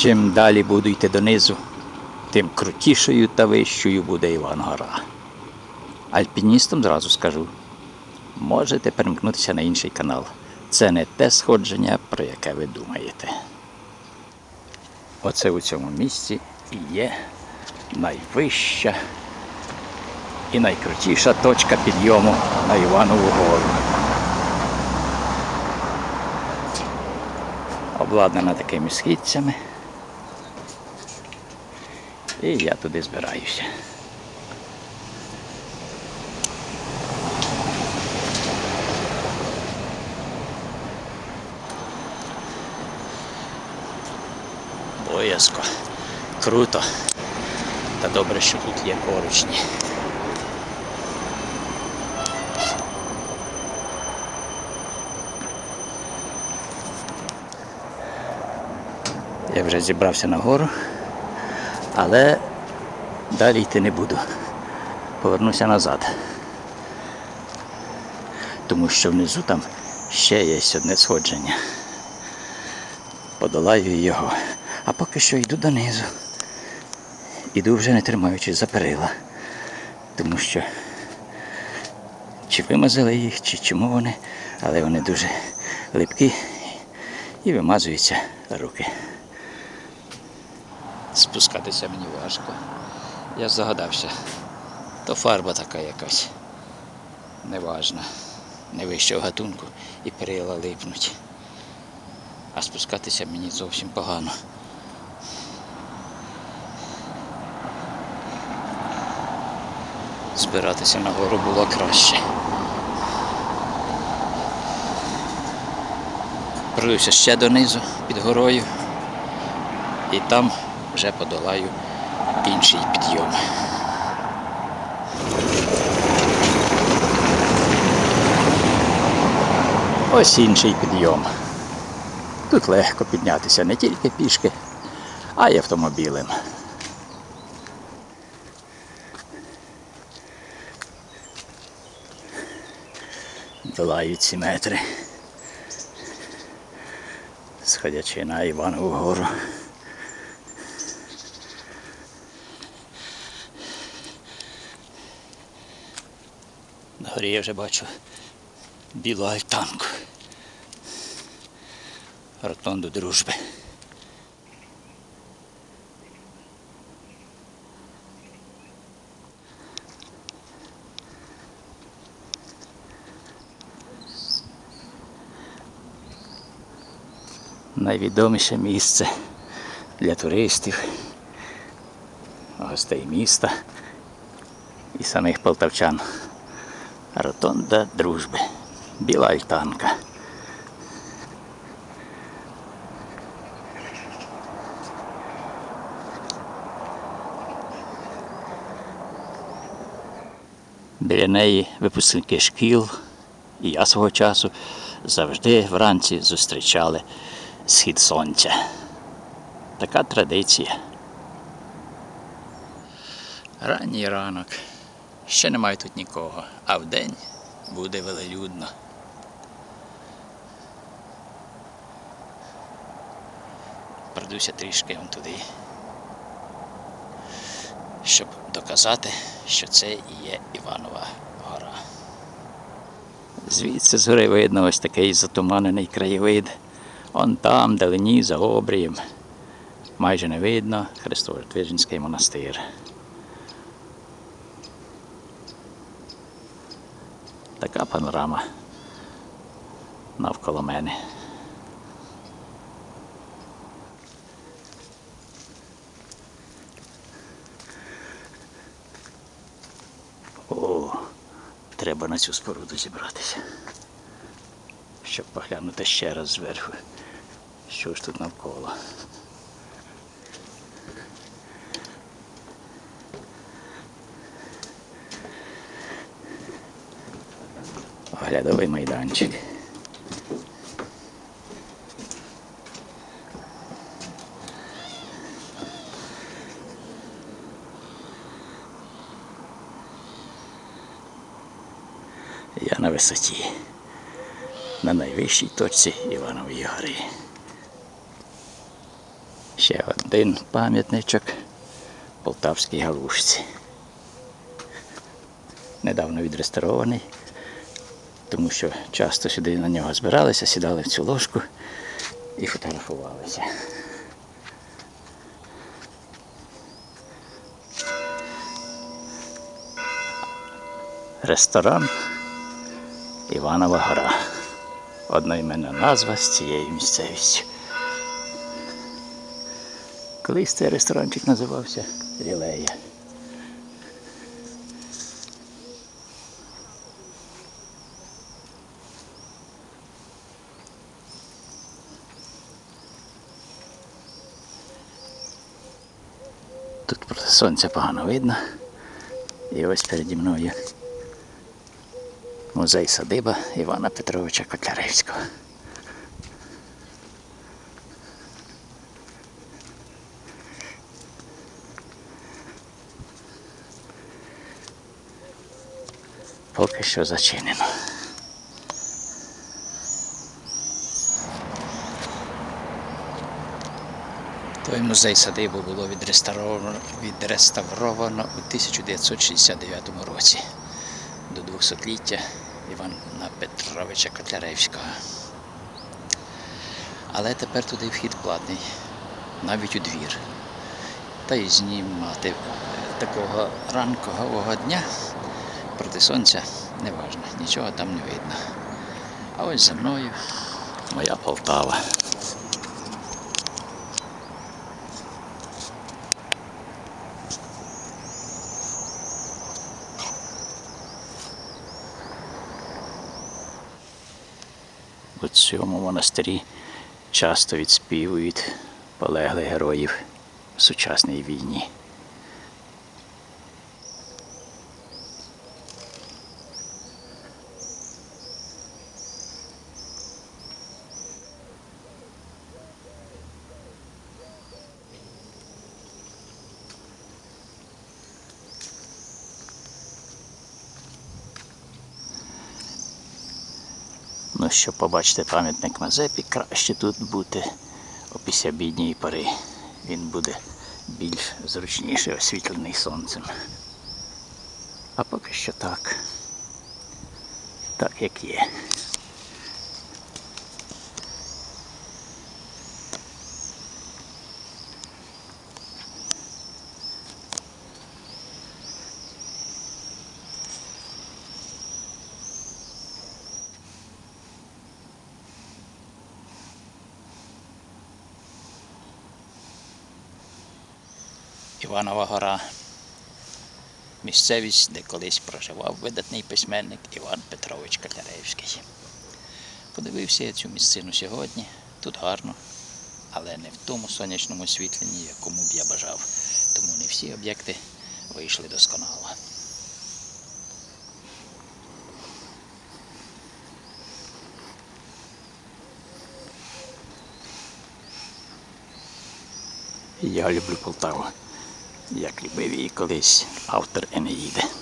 Чим далі буду йти донизу, тим крутішою та вищою буде Івангора. Альпіністам зразу скажу, можете перемкнутися на інший канал. Це не те сходження, про яке ви думаєте. Оце у цьому місці і є найвища і найкрутіша точка підйому на Іванову гору. Обладнана такими східцями. І я туди збираюся. Боязко. Круто. Та добре, що тут є поручні. Я вже зібрався на гору, але далі йти не буду. Повернуся назад. Тому що внизу там ще є одне сходження. Подолаю його, а поки що йду донизу. Іду вже не тримаючись за перила. Тому що чи вимазали їх, чи чому вони, але вони дуже липкі і вимазуються руки. Спускатися мені важко. Я здогадався. То фарба така якась. Неважна. Не вищого гатунку і перила липнуть. А спускатися мені зовсім погано. Збиратися на гору було краще. Пройдуся ще донизу під горою і там вже подолаю інший підйом. Ось інший підйом. Тут легко піднятися не тільки пішки, а й автомобілем. Долаю ці метри. Сходячи на Іванову гору. На горі я вже бачу білу альтанку. Ротонду дружби. Найвідоміше місце для туристів, гостей міста і самих полтавчан. Ротонда дружби. Біла альтанка. Біля неї випускники шкіл, і я свого часу завжди вранці зустрічали схід сонця. Така традиція. Ранній ранок. Ще немає тут нікого, а вдень буде велелюдно. Пройдуся трішки вон туди, щоб доказати, що це і є Іванова гора. Звідси з гори видно ось такий затуманений краєвид. Он там, далині, за обрієм. Майже не видно Христово-Твижинський монастир. Така панорама навколо мене. О, треба на цю споруду зібратися, щоб поглянути ще раз зверху, що ж тут навколо. Оглядовий майданчик. Я на висоті, на найвищій точці Іванової гори. Ще один пам'ятничок Полтавській галушці. Недавно відреставрований, тому що часто сюди на нього збиралися, сідали в цю ложку і фотографувалися. Ресторан Іванова гора. Одноіменна назва з цією місцевістю. Колись цей ресторанчик називався Рілея. Тут сонця погано видно. І ось переді мною музей садиба Івана Петровича Котляревського. Поки що зачинено. Той музей садибу було відреставровано, відреставровано у 1969 році до 200-ліття Івана Петровича Котляревського. Але тепер туди вхід платний, навіть у двір. Та й знімати е, такого ранкового дня проти сонця не важно, нічого там не видно. А ось за мною моя Полтава. У цьому монастирі часто відспівують полеглих героїв в сучасній війні. Ну, щоб побачити пам'ятник Мазепі, краще тут бути опісля післяобідній пори. Він буде більш зручніше освітлений сонцем. А поки що так. Так як є. Іванова гора. Місцевість, де колись проживав видатний письменник Іван Петрович Котляревський. Подивився я цю місцину сьогодні. Тут гарно, але не в тому сонячному освітленні, якому б я бажав. Тому не всі об'єкти вийшли досконало. Я люблю Полтаву, як любив її колись автор Енеїди.